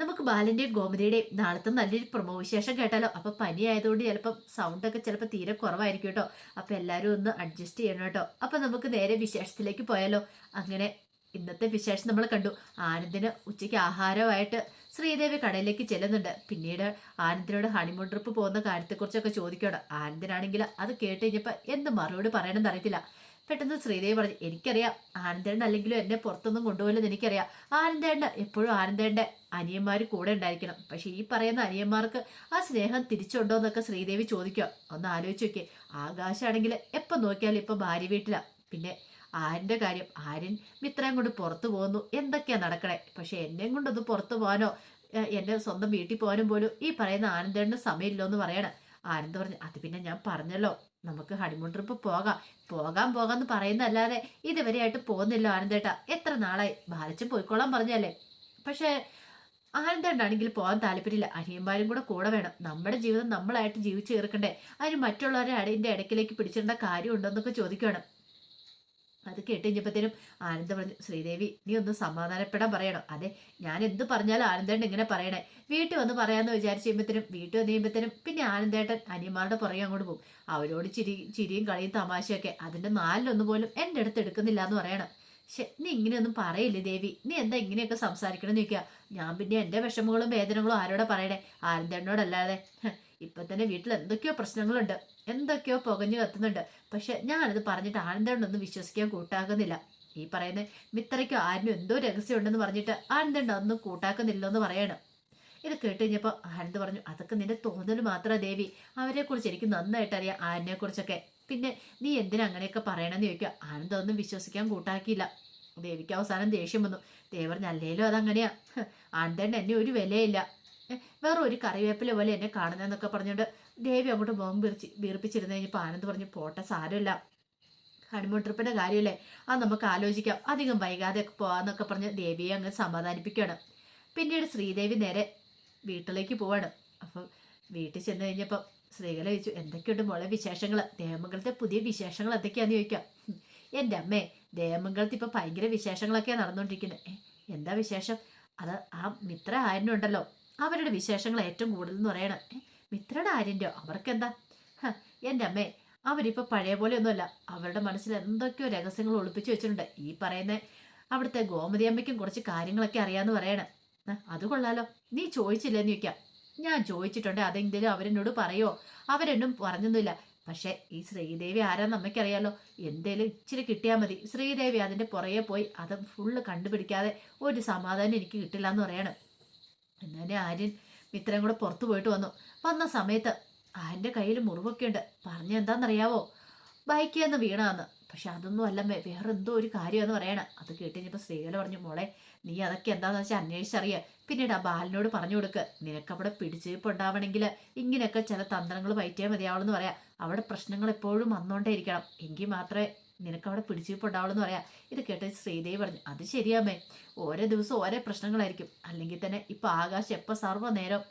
നമുക്ക് ബാലന്റെയും ഗോമതിയുടെയും നാളത്തെ നല്ലൊരു പ്രമോ വിശേഷം കേട്ടാലോ? അപ്പൊ പനി ആയതുകൊണ്ട് ചിലപ്പം സൗണ്ടൊക്കെ ചിലപ്പോൾ തീരെ കുറവായിരിക്കും കേട്ടോ. അപ്പൊ എല്ലാവരും ഒന്ന് അഡ്ജസ്റ്റ് ചെയ്യണം കേട്ടോ. അപ്പൊ നമുക്ക് നേരെ വിശേഷത്തിലേക്ക് പോയാലോ? അങ്ങനെ ഇന്നത്തെ വിശേഷം നമ്മൾ കണ്ടു. ആനന്ദിന് ഉച്ചയ്ക്ക് ആഹാരമായിട്ട് ശ്രീദേവി കടയിലേക്ക് ചെല്ലുന്നുണ്ട്. പിന്നീട് ആനന്ദിനോട് ഹണിമൂൺ ട്രിപ്പ് പോകുന്ന കാര്യത്തെക്കുറിച്ചൊക്കെ ചോദിക്കണം ആനന്ദിനാണെങ്കിൽ അത് കേട്ട് കഴിഞ്ഞപ്പോൾ എന്ത് മറുപടി പറയണമെന്ന് അറിയത്തില്ല. പെട്ടെന്ന് ശ്രീദേവി പറഞ്ഞു എനിക്കറിയാം ആനന്ദേണ്ട അല്ലെങ്കിലും എന്നെ പുറത്തൊന്നും കൊണ്ടുപോകില്ലെന്ന് എനിക്കറിയാം. ആനന്ദേണ്ട എപ്പോഴും ആനന്ദേണ്ട അനിയന്മാർ കൂടെ ഉണ്ടായിരിക്കണം. പക്ഷെ ഈ പറയുന്ന അനിയന്മാർക്ക് ആ സ്നേഹം തിരിച്ചുണ്ടോ എന്നൊക്കെ ശ്രീദേവി ചോദിക്കുക. ഒന്ന് ആലോചിച്ച് നോക്കിയേ. ആകാശാണെങ്കിൽ എപ്പം നോക്കിയാലും ഇപ്പം ഭാര്യ വീട്ടിലാണ് പിന്നെ ആരിന്റെ കാര്യം ആര്യൻ മിത്രയും കൊണ്ട് പുറത്തു പോകുന്നു. എന്തൊക്കെയാ നടക്കണേ? പക്ഷെ എന്നെയും കൊണ്ടൊന്ന് പുറത്തു പോകാനോ എന്റെ സ്വന്തം വീട്ടിൽ പോകാനും പോലും ഈ പറയുന്ന ആനന്ദേണ്ട സമയമില്ലോ എന്ന് പറയണം. ആനന്ദ് പറഞ്ഞു അത് പിന്നെ ഞാൻ പറഞ്ഞല്ലോ. നമുക്ക് ഹണിമൂൺ ട്രിപ്പ് പോകാം. പോകാൻ പോകാന്ന് പറയുന്നല്ലാതെ ഇതുവരെയായിട്ട് പോകുന്നില്ല ആനന്ദേട്ട. എത്ര നാളായി? ബാലച്ചും പോയിക്കോളാൻ പറഞ്ഞല്ലേ പക്ഷേ ആനന്ദേണ്ടാണെങ്കിൽ പോകാൻ താല്പര്യമില്ല. അനിയന്മാരും കൂടെ കൂടെ വേണം. നമ്മുടെ ജീവിതം നമ്മളായിട്ട് ജീവിച്ചു തീർക്കണ്ടേ? അതിന് മറ്റുള്ളവരെ അടിന്റെ ഇടയ്ക്കിലേക്ക് പിടിച്ചിടേണ്ട കാര്യമുണ്ടോന്നൊക്കെ ചോദിക്കണം അത് കേട്ട് കഴിഞ്ഞപ്പോഴത്തേനും ആനന്ദ പറഞ്ഞു ശ്രീദേവി നീ ഒന്ന് സമാധാനപ്പെടാൻ പറയണം. അതെ ഞാൻ എന്ത് പറഞ്ഞാലും ആനന്ദേട്ടൻ ഇങ്ങനെ പറയണേ. വീട്ടിൽ വന്ന് പറയാമെന്ന് വിചാരിച്ച് കഴിയുമ്പോഴത്തേനും വീട്ടിൽ വന്ന് കഴിയുമ്പോഴത്തേനും പിന്നെ ആനന്ദേട്ടൻ അനിയന്മാരുടെ പുറകെ അങ്ങോട്ട് പോകും. അവരോട് ചിരി ചിരിയും കളിയും തമാശയൊക്കെ അതിന്റെ നാലിലൊന്ന് പോലും എന്റെ അടുത്ത് എടുക്കുന്നില്ല എന്ന് പറയണം. ശേ നീ ഇങ്ങനെയൊന്നും പറയില്ലേ ദേവി? നീ എന്താ ഇങ്ങനെയൊക്കെ സംസാരിക്കണം ചോദിക്കുക. ഞാൻ പിന്നെ എന്റെ വിഷമങ്ങളും വേദനകളും ആരോടെ പറയണേ? ആനന്ദേട്ടനോടല്ലാതെ. ഇപ്പൊ തന്നെ വീട്ടിൽ എന്തൊക്കെയോ പ്രശ്നങ്ങളുണ്ട്. എന്തൊക്കെയോ പുകഞ്ഞു കത്തുന്നുണ്ട്. പക്ഷെ ഞാനത് പറഞ്ഞിട്ട് ആനന്ദേട്ടനൊന്നും വിശ്വസിക്കാൻ കൂട്ടാക്കുന്നില്ല. ഈ പറയുന്ന മിത്രയ്ക്കോ ആരിനും എന്തോ രഹസ്യമുണ്ടെന്ന് പറഞ്ഞിട്ട് ആനന്ദേട്ടൻ ഒന്നും കൂട്ടാക്കുന്നില്ലെന്ന് പറയണം. ഇത് കേട്ട് കഴിഞ്ഞപ്പോൾ ആനന്ദ് പറഞ്ഞു അതൊക്കെ നിന്റെ തോന്നൽ മാത്രമാണ് ദേവി. അവരെക്കുറിച്ച് എനിക്ക് നന്നായിട്ട് അറിയാം ആനയെ കുറിച്ചൊക്കെ പിന്നെ നീ എന്തിനാ അങ്ങനെയൊക്കെ പറയണമെന്ന് ചോദിക്കുക. ആനന്ദ് ഒന്നും വിശ്വസിക്കാൻ കൂട്ടാക്കിയില്ല. ദേവിക്ക് അവസാനം ദേഷ്യം വന്നു. ദേവർ നല്ലേലോ അതങ്ങനെയാ. ആനന്ദേണ്ട എന്നെ ഒരു വിലയില്ല. വേറെ ഒരു കറിവേപ്പില പോലെ എന്നെ കാണുന്നതെന്നൊക്കെ പറഞ്ഞുകൊണ്ട് ദേവി അങ്ങോട്ട് മുഖം വീർച്ച് വീർപ്പിച്ചിരുന്ന് കഴിഞ്ഞപ്പോൾ ആനന്ദ് പറഞ്ഞു പോട്ടെ സാരമില്ല. ഹണിമൂൺ ട്രിപ്പിന്റെ കാര്യമല്ലേ അത് നമുക്ക് ആലോചിക്കാം. അധികം വൈകാതെ പോകാമെന്നൊക്കെ പറഞ്ഞ് ദേവിയെ അങ്ങ് സമാധാനിപ്പിക്കുകയാണ് പിന്നീട് ശ്രീദേവി നേരെ വീട്ടിലേക്ക് പോവാണ്. അപ്പം വീട്ടിൽ ചെന്ന് കഴിഞ്ഞപ്പോൾ സ്ത്രീകളെ ചോദിച്ചു എന്തൊക്കെയുണ്ട് മോളെ വിശേഷങ്ങൾ ദേവമംഗലത്തെ പുതിയ വിശേഷങ്ങൾ എന്തൊക്കെയാന്ന് ചോദിക്കാം. "ഹും, എന്റെ അമ്മേ ദേവമംഗലത്ത് ഇപ്പം ഭയങ്കര വിശേഷങ്ങളൊക്കെ നടന്നുകൊണ്ടിരിക്കുന്നത് എന്താ വിശേഷം? അത് ആ മിത്ര ആര്യനുണ്ടല്ലോ അവരുടെ വിശേഷങ്ങൾ ഏറ്റവും കൂടുതൽ എന്ന് പറയണം. "ഏ, മിത്രയുടെ ആര്യന്റെയോ അവർക്കെന്താ? എന്റെ അമ്മേ അവരിപ്പോൾ പഴയ പോലെയൊന്നുമല്ല. അവരുടെ മനസ്സിൽ എന്തൊക്കെയോ രഹസ്യങ്ങൾ ഒളിപ്പിച്ചു വെച്ചിട്ടുണ്ട്. ഈ പറയുന്ന അവിടുത്തെ ഗോമതി അമ്മയ്ക്കും കുറച്ച് കാര്യങ്ങളൊക്കെ അറിയാമെന്ന് പറയണം. "ആ, അത് കൊള്ളാലോ. നീ ചോദിച്ചില്ലെന്ന് ചോദിക്കാം. ഞാൻ ചോദിച്ചിട്ടുണ്ട് അതെങ്കിലും അവരെന്നോട് പറയോ? അവരെന്നും പറഞ്ഞൊന്നുമില്ല. പക്ഷെ ഈ ശ്രീദേവി ആരാന്ന് അമ്മയ്ക്കറിയാലോ. എന്തേലും ഇച്ചിരി കിട്ടിയാൽ മതി. ശ്രീദേവി അതിന്റെ പുറകെ പോയി അത് ഫുള്ള് കണ്ടുപിടിക്കാതെ ഒരു സമാധാനം എനിക്ക് കിട്ടില്ല എന്ന് പറയണം. എന്നാലും ആര്യൻ മിത്രം കൂടെ പുറത്തു പോയിട്ട് വന്നു. വന്ന സമയത്ത് ആര്യന്റെ കയ്യിൽ മുറിവൊക്കെ ഉണ്ട് പറഞ്ഞെന്താണെന്നറിയാവോ ബൈക്കിൽ നിന്ന് വീണാന്ന്. പക്ഷെ അതൊന്നും അല്ല വേറെ എന്തോ ഒരു കാര്യമെന്ന് പറയണം. അത് കേട്ട് കഴിഞ്ഞപ്പോൾ പറഞ്ഞു മോളെ നീ അതൊക്കെ എന്താന്ന് വെച്ചാൽ അന്വേഷിച്ചറിയ. പിന്നീട് ആ ബാലിനോട് പറഞ്ഞു കൊടുക്ക്. നിനക്കവിടെ പിടിച്ചിരിപ്പുണ്ടാവണമെങ്കിൽ ഇങ്ങനെയൊക്കെ ചില തന്ത്രങ്ങൾ പയറ്റിയാൽ മതിയാവുള്ളൂ എന്ന് പറയാം. അവിടെ പ്രശ്നങ്ങൾ എപ്പോഴും വന്നുകൊണ്ടേ ഇരിക്കണം എങ്കിൽ മാത്രമേ നിനക്കവിടെ പിടിച്ചിരിപ്പുണ്ടാവുള്ളൂ പറയാം. ഇത് കേട്ട് ശ്രീദേവി പറഞ്ഞു അത് ശരിയാമേ ഓരോ ദിവസവും ഓരോ പ്രശ്നങ്ങളായിരിക്കും. അല്ലെങ്കിൽ തന്നെ ഇപ്പൊ ആകാശ് എപ്പോൾ സർവ നേരം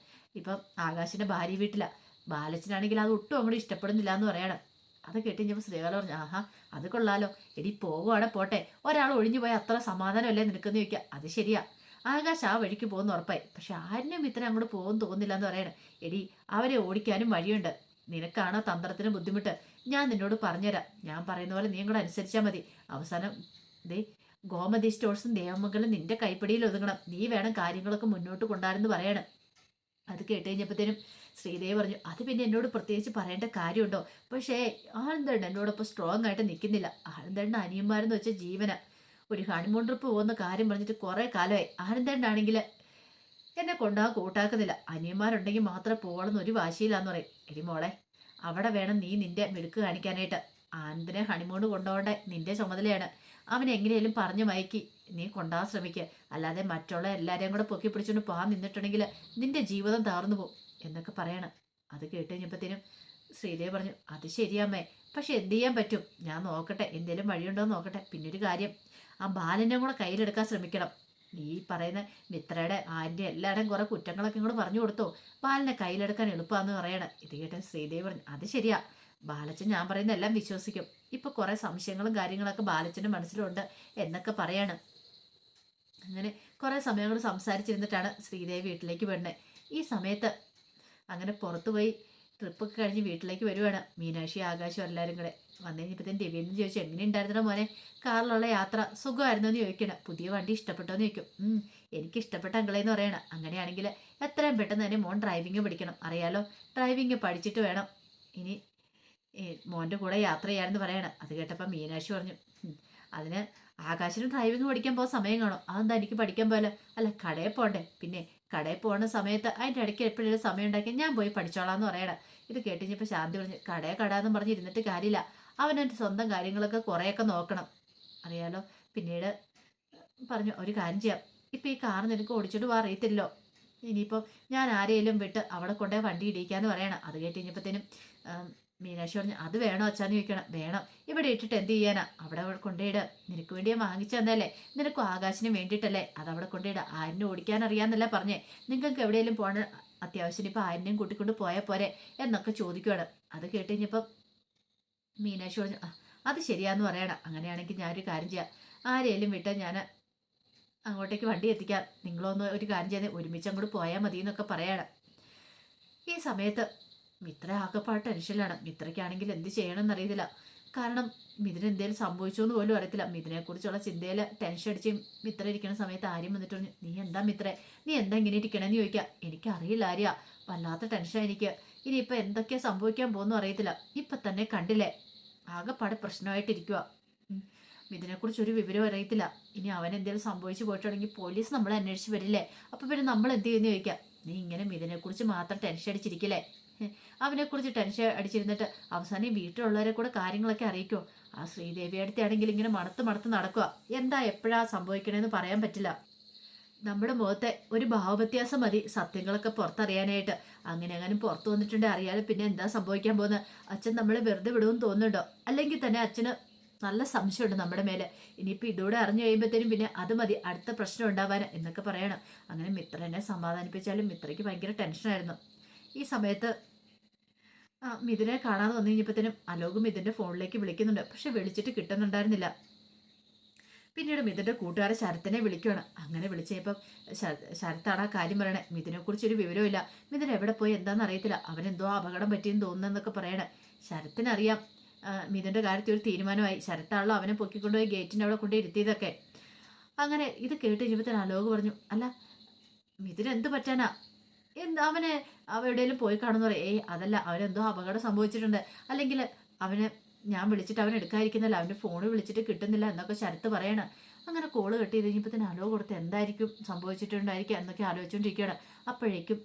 ഇപ്പം ആകാശിന്റെ ഭാര്യ വീട്ടിലാണ് ബാലച്ചനാണെങ്കിൽ അത് ഒട്ടും അങ്ങോട്ട് ഇഷ്ടപ്പെടുന്നില്ല എന്ന് പറയണം. അത് കേട്ട് കഴിഞ്ഞപ്പോൾ ശ്രീകാല പറഞ്ഞു ആഹാ അത് കൊള്ളാലോ. എടി പോകുവാടെ പോട്ടെ. ഒരാൾ ഒഴിഞ്ഞു പോയാൽ അത്ര സമാധാനമല്ലേ നിനക്കെന്ന് ചോദിക്കുക അത് ശരിയാ. ആകാശ് ആ വഴിക്ക് പോകുന്ന ഉറപ്പായി. പക്ഷെ ആരിനും ഇത്ര അങ്ങോട്ട് പോകും തോന്നില്ല എന്ന് പറയണം. എടി അവരെ ഓടിക്കാനും വഴിയുണ്ട്. നിനക്കാണോ തന്ത്രത്തിന് ബുദ്ധിമുട്ട്? ഞാൻ നിന്നോട് പറഞ്ഞുതരാം. ഞാൻ പറയുന്ന പോലെ നീ കൂടെ അനുസരിച്ചാൽ മതി. അവസാനം ദേ ഗോമതി സ്റ്റോഴ്സും ദേവമംഗലും നിന്റെ കൈപ്പിടിയിൽ ഒതുങ്ങണം. നീ വേണം കാര്യങ്ങളൊക്കെ മുന്നോട്ട് കൊണ്ടാരെന്ന് പറയണം. അത് കേട്ട് കഴിഞ്ഞപ്പോഴത്തേനും ശ്രീദേവി പറഞ്ഞു അത് പിന്നെ എന്നോട് പ്രത്യേകിച്ച് പറയേണ്ട കാര്യമുണ്ടോ? പക്ഷേ ആനന്ദണ്ണ എന്നോടൊപ്പം സ്ട്രോങ് ആയിട്ട് നിൽക്കുന്നില്ല. ആനന്ദണ്ണ അനിയന്മാരെന്ന് വെച്ച ജീവന. ഒരു ഹണിമൂൺ ട്രിപ്പ് പോകുന്ന കാര്യം പറഞ്ഞിട്ട് കുറേ കാലമായി. ആനന്ദണ്ണാണെങ്കിൽ എന്നെ കൊണ്ടാ കൂട്ടാക്കുന്നില്ല. അനിയന്മാരുണ്ടെങ്കിൽ മാത്രമേ പോകണമെന്ന് ഒരു വാശിയില്ലാന്ന് പറയും. എടി മോളെ അവിടെ വേണം നീ നിന്റെ മിടുക്ക് കാണിക്കാനായിട്ട്. ആനന്ദിനെ ഹണിമൂണ് കൊണ്ടുപോകേണ്ട നിന്റെ ചുമതലയാണ്. അവൻ എങ്ങനെയാലും പറഞ്ഞു മയക്കി നീ കൊണ്ടാ ശ്രമിക്കുക. അല്ലാതെ മറ്റുള്ള എല്ലാവരെയും കൂടെ പൊക്കി പിടിച്ചുകൊണ്ട് പോകാൻ നിന്നിട്ടുണ്ടെങ്കിൽ നിന്റെ ജീവിതം താർന്നു പോകും. എന്നൊക്കെ പറയണം. അത് കേട്ട് കഴിഞ്ഞപ്പോഴത്തേനും ശ്രീദേവി പറഞ്ഞു അത് ശരിയമ്മേ പക്ഷെ എന്ത് ചെയ്യാൻ പറ്റും? ഞാൻ നോക്കട്ടെ എന്തേലും വഴിയുണ്ടോ എന്ന് നോക്കട്ടെ. പിന്നെ ഒരു കാര്യം ആ ബാലനെ കൂടെ കയ്യിലെടുക്കാൻ ശ്രമിക്കണം. നീ പറയുന്ന മിത്രയുടെ ആന്റെ എല്ലാവരുടെയും കുറെ കുറ്റങ്ങളൊക്കെ ഇങ്ങോട്ട് പറഞ്ഞു കൊടുത്തോ? ബാലനെ കയ്യിലെടുക്കാൻ എളുപ്പമാന്ന് പറയണം. ഇത് കേട്ട ശ്രീദേവി പറഞ്ഞു അത് ശരിയാ. ബാലച്ചൻ ഞാൻ പറയുന്ന എല്ലാം വിശ്വസിക്കും. ഇപ്പൊ കുറെ സംശയങ്ങളും കാര്യങ്ങളൊക്കെ ബാലച്ചന്റെ മനസ്സിലുണ്ട് എന്നൊക്കെ പറയാണ്. അങ്ങനെ കുറെ സമയങ്ങൾ സംസാരിച്ചിരുന്നിട്ടാണ് ശ്രീദേവി വീട്ടിലേക്ക് വരുന്നത് ഈ സമയത്ത് അങ്ങനെ പുറത്തു പോയി ട്രിപ്പൊക്കെ കഴിഞ്ഞ് വീട്ടിലേക്ക് വരുവാണ്. മീനാക്ഷി ആകാശം എല്ലാവരും കൂടെ. വന്നു കഴിഞ്ഞപ്പോഴത്തേന് രവീന്ദ്രൻ ചോദിച്ചു എങ്ങനെ മോനെ? കാറിലുള്ള യാത്ര സുഖമായിരുന്നു എന്ന് ചോദിക്കണം പുതിയ വണ്ടി ഇഷ്ടപ്പെട്ടോ എന്ന് ചോദിക്കും. "ഉം, എനിക്ക് ഇഷ്ടപ്പെട്ട അങ്കളെന്ന് പറയണം. അങ്ങനെയാണെങ്കിൽ എത്രയും പെട്ടെന്ന് തന്നെ മോൻ ഡ്രൈവിംഗ് പഠിക്കണം. അറിയാലോ? ഡ്രൈവിംഗ് പഠിച്ചിട്ട് വേണം. ഇനി മോന്റെ കൂടെ യാത്ര ചെയ്യാമെന്ന് പറയണം. അത് കേട്ടപ്പോൾ മീനാക്ഷി പറഞ്ഞു "ഉം, അതിന് ആകാശിനും ഡ്രൈവിംഗ് പഠിക്കാൻ പോകാൻ സമയം കാണും. അതെന്താ എനിക്ക് പഠിക്കാൻ പോലെ അല്ല കടയിൽ പോകണ്ടേ? പിന്നെ കടയിൽ പോകുന്ന സമയത്ത് അതിന്റെ ഇടയ്ക്ക് എപ്പോഴും സമയം ഉണ്ടാക്കി ഞാൻ പോയി പഠിച്ചോളാം എന്ന് പറയണം. ഇത് കേട്ടിഞ്ഞപ്പോൾ ശാന്തി പറഞ്ഞു കടയെ കടാന്ന് പറഞ്ഞ് ഇരുന്നിട്ട് കാര്യമില്ല. അവനെന്റെ സ്വന്തം കാര്യങ്ങളൊക്കെ കുറേയൊക്കെ നോക്കണം. അറിയാലോ? പിന്നീട് പറഞ്ഞു ഒരു കാര്യം ചെയ്യാം. ഇപ്പം ഈ കാർ നിനക്ക് ഓടിച്ചിട്ട് പോകാൻ അറിയത്തില്ലോ ഇനിയിപ്പോൾ ഞാൻ ആരെയും വിട്ട് അവിടെ കൊണ്ടുപോയി വണ്ടി ഇടിക്കാന്ന് പറയണം. അത് കേട്ട് കഴിഞ്ഞപ്പോഴത്തേനും മീനാക്ഷി പറഞ്ഞു അത് വേണോ അച്ഛാന്ന് ചോദിക്കണം. വേണം. ഇവിടെ ഇട്ടിട്ട് എന്ത് ചെയ്യാനാ? അവിടെ കൊണ്ടുപോയിട്. നിനക്ക് വേണ്ടിയാ വാങ്ങിച്ചു തന്നല്ലേ നിനക്കും ആകാശിനും വേണ്ടിയിട്ടല്ലേ? അത് അവിടെ കൊണ്ടുപോയിട. ആരിനും ഓടിക്കാൻ അറിയാന്നല്ല പറഞ്ഞേ. നിങ്ങൾക്ക് എവിടെയെങ്കിലും പോണ അത്യാവശ്യം ഇപ്പം ആരിനെയും കൂട്ടിക്കൊണ്ട് പോയാൽ പോരെ എന്നൊക്കെ ചോദിക്കുകയാണ് അത് കേട്ട് മീനാക്ഷി പറഞ്ഞു അത് ശരിയാന്ന് പറയണം. അങ്ങനെയാണെങ്കിൽ ഞാനൊരു കാര്യം ചെയ്യാം. ആരെയും വിട്ട ഞാൻ അങ്ങോട്ടേക്ക് വണ്ടി എത്തിക്കാം. നിങ്ങളൊന്ന് ഒരു കാര്യം ചെയ്യാൻ ഒരുമിച്ച് അങ്ങോട്ട് പോയാൽ മതി എന്നൊക്കെ പറയണം. ഈ സമയത്ത് മിത്ര ആകെപ്പാട് ടെൻഷനിലാണ്. മിത്രയ്ക്കാണെങ്കിൽ എന്ത് ചെയ്യണമെന്ന് അറിയത്തില്ല കാരണം മിഥുന എന്തേലും സംഭവിച്ചോ എന്ന് പോലും അറിയത്തില്ല. മിഥുനെ കുറിച്ചുള്ള ചിന്തയിൽ ടെൻഷൻ അടിച്ച് മിത്ര ഇരിക്കുന്ന സമയത്ത് ആര്യം വന്നിട്ട് പറഞ്ഞു നീ എന്താ മിത്രേ? നീ എന്താ ഇങ്ങനെ ഇരിക്കണമെന്ന് ചോദിക്കാം. എനിക്കറിയില്ല ആര്യ. വല്ലാത്ത ടെൻഷൻ എനിക്ക്. ഇനിയിപ്പോൾ എന്തൊക്കെയാ സംഭവിക്കാൻ പോകുന്നു അറിയത്തില്ല. ഇപ്പം തന്നെ കണ്ടില്ലേ? ആകെപ്പാടെ പ്രശ്നമായിട്ടിരിക്കുക ഇതിനെക്കുറിച്ച് ഒരു വിവരം അറിയത്തില്ല. ഇനി അവൻ എന്തേലും സംഭവിച്ചു പോയിട്ടുണ്ടെങ്കിൽ പോലീസ് നമ്മളെ അന്വേഷിച്ച് വരില്ലേ? അപ്പോൾ പിന്നെ നമ്മൾ എന്ത് ചെയ്യുന്നു ചോദിക്കാം. നീ ഇങ്ങനെ മിഥുനെക്കുറിച്ച് മാത്രം ടെൻഷൻ അടിച്ചിരിക്കില്ലേ? അവനെക്കുറിച്ച് ടെൻഷൻ അടിച്ചിരുന്നിട്ട് അവസാനം വീട്ടിലുള്ളവരെ കൂടെ കാര്യങ്ങളൊക്കെ അറിയിക്കോ? ആ ശ്രീദേവി അടുത്താണെങ്കിൽ ഇങ്ങനെ മണത്ത് മണത്ത് നടക്കുക. എന്താ എപ്പോഴാ സംഭവിക്കണേന്ന് പറയാൻ പറ്റില്ല. നമ്മുടെ മുഖത്തെ ഒരു ഭാവവ്യത്യാസം മതി സത്യങ്ങളൊക്കെ പുറത്തറിയാനായിട്ട്. അങ്ങനെ അങ്ങനെ പുറത്തു വന്നിട്ടുണ്ട് അറിയാതെ പിന്നെ എന്താ സംഭവിക്കാൻ പോകുന്നത് അച്ഛൻ നമ്മളെ വെറുതെ വിടുമെന്ന് തോന്നുന്നുണ്ടോ? അല്ലെങ്കിൽ തന്നെ അച്ഛന് നല്ല സംശയമുണ്ട് നമ്മുടെ മേലെ. ഇനിയിപ്പോൾ ഇതോടെ അറിഞ്ഞു കഴിയുമ്പോഴത്തേനും പിന്നെ അത് മതി അടുത്ത പ്രശ്നം ഉണ്ടാവാൻ എന്നൊക്കെ പറയണം. അങ്ങനെ മിത്രനെ സമാധാനിപ്പിച്ചാലും മിത്രയ്ക്ക് ഭയങ്കര ടെൻഷനായിരുന്നു ഈ സമയത്ത് മിഥുനെ കാണാതെ വന്നു കഴിഞ്ഞപ്പോഴത്തേനും അലോക് മിഥുന്റെ ഫോണിലേക്ക് വിളിക്കുന്നുണ്ട്. പക്ഷെ വിളിച്ചിട്ട് കിട്ടുന്നുണ്ടായിരുന്നില്ല. പിന്നീട് മിഥുന്റെ കൂട്ടുകാരെ ശരത്തിനെ വിളിക്കുകയാണ് അങ്ങനെ വിളിച്ചപ്പം ശരത്താണ് ആ കാര്യം പറയണേ. മിഥുനെ കുറിച്ചൊരു വിവരമില്ല മിഥുൻ എവിടെ പോയി എന്താണെന്ന് അറിയത്തില്ല. അവനെന്തോ അപകടം പറ്റിയെന്ന് തോന്നുന്നതെന്നൊക്കെ പറയണേ. ശരത്തിനറിയാം. മിഥുന്റെ കാര്യത്തിൽ ഒരു തീരുമാനമായി. ശരത്താണല്ലോ അവനെ പൊക്കിക്കൊണ്ടുപോയി ഗേറ്റിന്റെ അവിടെ കൊണ്ട് ഇരുത്തിയതൊക്കെ. അങ്ങനെ ഇത് കേട്ട് കഴിഞ്ഞപ്പോൾ അലോക് പറഞ്ഞു അല്ല മിഥുൻ എന്ത് പറ്റാനാ? എന്ത് അവന് അവ എവിടെയെങ്കിലും പോയി കാണുന്ന പറയും ഏയ് അതല്ല. അവനെന്തോ അപകടം സംഭവിച്ചിട്ടുണ്ട്. അല്ലെങ്കിൽ അവന് ഞാൻ വിളിച്ചിട്ട് അവൻ എടുക്കാതിരിക്കുന്നില്ല. അവന്റെ ഫോൺ വിളിച്ചിട്ട് കിട്ടുന്നില്ല എന്നൊക്കെ ശരത്ത് പറയണം. അങ്ങനെ കോൾ കെട്ടി കഴിഞ്ഞപ്പോൾ തന്നെ അലോ കൊടുത്ത് എന്തായിരിക്കും സംഭവിച്ചിട്ടുണ്ടായിരിക്കുക എന്നൊക്കെ ആലോചിച്ചുകൊണ്ടിരിക്കുകയാണ് അപ്പോഴേക്കും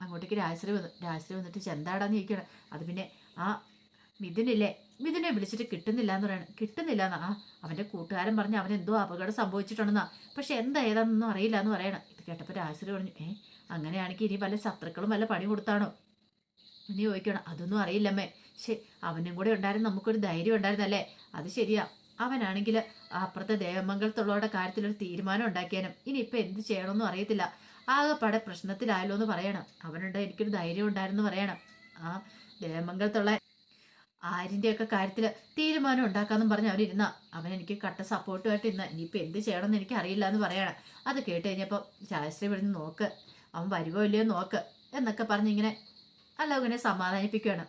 അങ്ങോട്ടേക്ക് രാജശ്രീ വന്നു രാജശ്രീ വന്നിട്ട് ചെന്താടാന്ന് ചോദിക്കുകയാണ്. അത് പിന്നെ ആ മിഥുനില്ലേ? മിഥുനെ വിളിച്ചിട്ട് കിട്ടുന്നില്ല എന്ന് പറയണം കിട്ടുന്നില്ല എന്നാ അവന്റെ കൂട്ടുകാരൻ പറഞ്ഞ് അവൻ എന്തോ അപകടം സംഭവിച്ചിട്ടുണ്ടെന്നാ. പക്ഷെ എന്താ ഏതാണെന്നൊന്നും അറിയില്ല എന്ന് പറയണം. ഇത് കേട്ടപ്പോൾ രാശ്രി പറഞ്ഞു ഏ അങ്ങനെയാണെങ്കിൽ ഇനി വല്ല ശത്രുക്കളും വല്ല പണി കൊടുത്താണോ? ഇനി ചോദിക്കണം അതൊന്നും അറിയില്ലമ്മേ. ശരി അവനും കൂടെ ഉണ്ടായിരുന്ന നമുക്കൊരു ധൈര്യം ഉണ്ടായിരുന്നല്ലേ? അത് ശരിയാ. അവനാണെങ്കിൽ അപ്പുറത്തെ ദേവമംഗലത്തുള്ളവരുടെ കാര്യത്തിൽ ഒരു തീരുമാനം ഉണ്ടാക്കിയാനും. ഇനിയിപ്പോൾ എന്ത് ചെയ്യണമെന്നും അറിയത്തില്ല. ആകെപ്പാടെ പ്രശ്നത്തിലായല്ലോ എന്ന് പറയണം. അവനുണ്ട് എനിക്കൊരു ധൈര്യം ഉണ്ടായിരുന്നു പറയണം. ആ ദേവമംഗലത്തുള്ള ആരിന്റെയൊക്കെ കാര്യത്തിൽ തീരുമാനം ഉണ്ടാക്കാമെന്നും പറഞ്ഞ് അവരിരുന്നാ. അവൻ എനിക്ക് കട്ട സപ്പോർട്ടുമായിട്ട് ഇന്ന് ഇനിയിപ്പോൾ എന്ത് ചെയ്യണമെന്ന് എനിക്ക് അറിയില്ല എന്ന് പറയണം. അത് കേട്ട് കഴിഞ്ഞപ്പോൾ ശാസ്ത്രി വിടുന്ന് നോക്ക് അവൻ വരുമോ ഇല്ലയോ നോക്ക് എന്നൊക്കെ പറഞ്ഞിങ്ങനെ അലോകനെ സമാധാനിപ്പിക്കുകയാണ്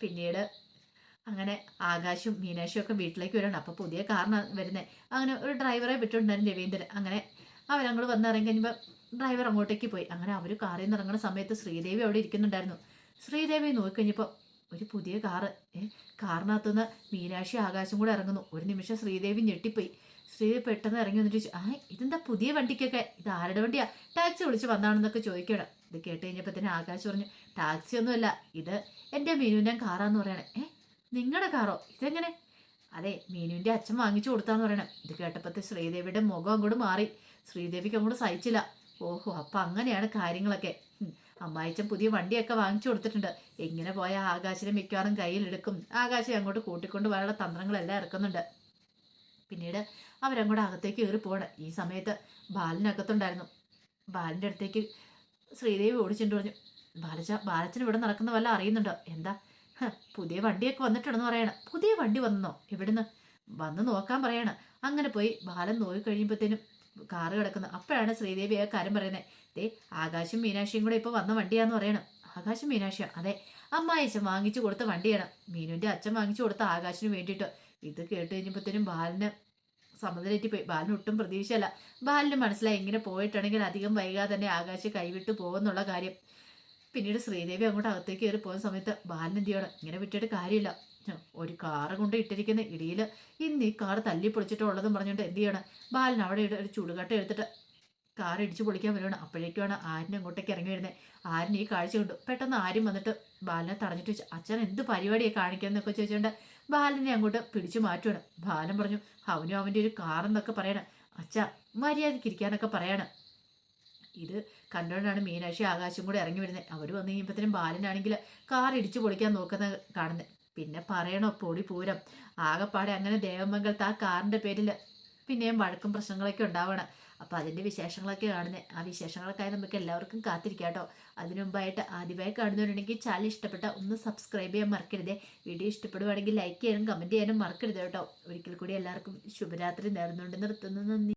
പിന്നീട് അങ്ങനെ ആകാശും മീനാശും ഒക്കെ വീട്ടിലേക്ക് വരണം. അപ്പോൾ പുതിയ കാറിനാണ് വരുന്നത് അങ്ങനെ ഒരു ഡ്രൈവറെ വിട്ടിട്ടുണ്ടായിരുന്നു രവീന്ദ്രൻ. അങ്ങനെ അവരങ്ങോട്ട് വന്നിറങ്ങി കഴിഞ്ഞപ്പോൾ ഡ്രൈവർ അങ്ങോട്ടേക്ക് പോയി. അങ്ങനെ അവർ കാറിൽ നിന്ന് ഇറങ്ങുന്ന സമയത്ത് ശ്രീദേവി അവിടെ ഇരിക്കുന്നുണ്ടായിരുന്നു. ശ്രീദേവി നോക്കി നോക്കിക്കഴിഞ്ഞപ്പോൾ ഒരു പുതിയ കാറ്. ഏ കാറിനകത്തുനിന്ന് മീനാക്ഷി ആകാശം കൂടെ ഇറങ്ങുന്നു. ഒരു നിമിഷം ശ്രീദേവി ഞെട്ടിപ്പോയി. ശ്രീദേവി പെട്ടെന്ന് ഇറങ്ങി വന്നിട്ട് ആ ഇതെന്താ പുതിയ വണ്ടിക്കൊക്കെ? ഇത് ആരുടെ വണ്ടിയാ? ടാക്സി വിളിച്ച് വന്നാണെന്നൊക്കെ ചോദിക്കണം ഇത് കേട്ട് കഴിഞ്ഞപ്പോൾ തന്നെ ആകാശ് പറഞ്ഞു ടാക്സി ഒന്നുമല്ല ഇത് എന്റെ മീനുവിന്റെ കാറാന്ന് പറയണേ. ഏ നിങ്ങളുടെ കാറോ? ഇതെങ്ങനെ? അതെ മീനുവിന്റെ അച്ഛൻ വാങ്ങിച്ചു കൊടുത്താന്ന് പറയണം. ഇത് കേട്ടപ്പോഴത്തെ ശ്രീദേവിയുടെ മുഖം അങ്ങോട്ട് മാറി. ശ്രീദേവിക്ക് അങ്ങോട്ട് സഹിച്ചില്ല. ഓഹോ അപ്പം അങ്ങനെയാണ് കാര്യങ്ങളൊക്കെ. അമ്മായിച്ചൻ പുതിയ വണ്ടിയൊക്കെ വാങ്ങിച്ചു കൊടുത്തിട്ടുണ്ട്. എങ്ങനെ പോയ ആകാശിനെ മിക്കവാറും കയ്യിലെടുക്കും. ആകാശം അങ്ങോട്ട് കൂട്ടിക്കൊണ്ട് പോകാനുള്ള തന്ത്രങ്ങളെല്ലാം ഇറക്കുന്നുണ്ട്. പിന്നീട് അവരങ്ങോട്ട് അകത്തേക്ക് കയറി പോകണം ഈ സമയത്ത് ബാലനകത്തുണ്ടായിരുന്നു. ബാലന്റെ അടുത്തേക്ക് ശ്രീദേവി ഓടിച്ചിട്ട് പറഞ്ഞു. ബാലച്ച ബാലച്ചൻ ഇവിടെ നടക്കുന്ന വല്ല അറിയുന്നുണ്ടോ? എന്താ? പുതിയ വണ്ടിയൊക്കെ വന്നിട്ടുണ്ടെന്ന് പറയണം. പുതിയ വണ്ടി വന്നോ? ഇവിടുന്ന് വന്ന് നോക്കാൻ പറയണം. അങ്ങനെ പോയി ബാലൻ നോക്കി കഴിയുമ്പോഴത്തേനും കാറ് കിടക്കുന്നു. അപ്പോഴാണ് ശ്രീദേവി ആ കാര്യം പറയുന്നത്. ദേ ആകാശും മീനാക്ഷിയും കൂടെ ഇപ്പോൾ വന്ന വണ്ടിയാന്ന് പറയണം. ആകാശം മീനാക്ഷിയോ അതെ അമ്മായിച്ചൻ വാങ്ങിച്ചു കൊടുത്ത വണ്ടിയാണ്. മീനുവിന്റെ അച്ഛൻ വാങ്ങിച്ചു കൊടുത്ത ആകാശിന് വേണ്ടിയിട്ട്. ഇത് കേട്ട് കഴിഞ്ഞപ്പോഴത്തേനും ബാലിന് സമ്മതലേറ്റി പോയി. ബാലിന് ഒട്ടും പ്രതീക്ഷയല്ല. ബാലിന് മനസ്സിലായി ഇങ്ങനെ പോയിട്ടുണ്ടെങ്കിൽ അധികം വൈകാതെ തന്നെ ആകാശ് കൈവിട്ട് പോകുന്നുള്ള കാര്യം. പിന്നീട് ശ്രീദേവി അങ്ങോട്ട് അകത്തേക്ക് കയറി പോകുന്ന സമയത്ത് ബാലിന് എന്ത് ചെയ്യണം? ഇങ്ങനെ വിട്ടിട്ട് കാര്യമില്ല. ഒരു കാറ് കൊണ്ട് ഇട്ടിരിക്കുന്ന ഇടിയിൽ ഇന്ന് ഈ കാർ തല്ലി പൊളിച്ചിട്ടുള്ളതും പറഞ്ഞുകൊണ്ട് എന്ത് ചെയ്യണം? ബാലിന് അവിടെ ഒരു ചുടുകട്ട എടുത്തിട്ട് കാർ ഇടിച്ചു പൊളിക്കാൻ വരുവാണ്. അപ്പോഴേക്കുമാണ് ആര്യൻ അങ്ങോട്ടേക്ക് ഇറങ്ങി വരുന്നത് ആര്യൻ ഈ കാഴ്ച കണ്ടു. പെട്ടെന്ന് ആര്യം വന്നിട്ട് ബാലനെ തടഞ്ഞിട്ട് വെച്ചു അച്ഛൻ എന്ത് പരിപാടിയാണ് കാണിക്കുന്നതൊക്കെ ചോദിച്ചുകൊണ്ട് ബാലനെ അങ്ങോട്ട് പിടിച്ചു മാറ്റുവാണ്. ബാലൻ പറഞ്ഞു അവനും അവന്റെ ഒരു കാറെന്നൊക്കെ പറയണം. അച്ഛ മര്യാദയ്ക്ക് ഇരിക്കാനൊക്കെ പറയണം. ഇത് കണ്ടുകൊണ്ടാണ് മീനാക്ഷി ആകാശം കൂടെ ഇറങ്ങി വരുന്നത് അവർ വന്നു കഴിയുമ്പോഴത്തേനും ബാലനാണെങ്കിൽ കാർ ഇടിച്ചു പൊളിക്കാൻ നോക്കുന്ന കാണുന്നത് പിന്നെ പറയണോ പൊടി പൂരം. ആകെപ്പാടെ അങ്ങനെ ദേവമംഗലത്ത് ആ കാറിന്റെ പേരിൽ പിന്നെയും വഴക്കും പ്രശ്നങ്ങളൊക്കെ ഉണ്ടാവണം. അപ്പോൾ അതിന്റെ വിശേഷങ്ങളൊക്കെ കാണുന്നത് ആ വിശേഷങ്ങളൊക്കെ നമുക്ക് എല്ലാവർക്കും കാത്തിരിക്കാം കേട്ടോ അതിനു മുമ്പായിട്ട് ആദ്യമായി കാണുന്നവരുണ്ടെങ്കിൽ ചാനൽ ഇഷ്ടപ്പെട്ട ഒന്ന് സബ്സ്ക്രൈബ് ചെയ്യാൻ മറക്കരുതേ. വീഡിയോ ഇഷ്ടപ്പെടുവാണെങ്കിൽ ലൈക്ക് ചെയ്യാനും കമന്റ് ചെയ്യാനും മറക്കരുത് കേട്ടോ. ഒരിക്കൽ കൂടി എല്ലാവർക്കും ശുഭരാത്രി നേർന്നുകൊണ്ട് നിർത്തുന്നു. നന്ദി.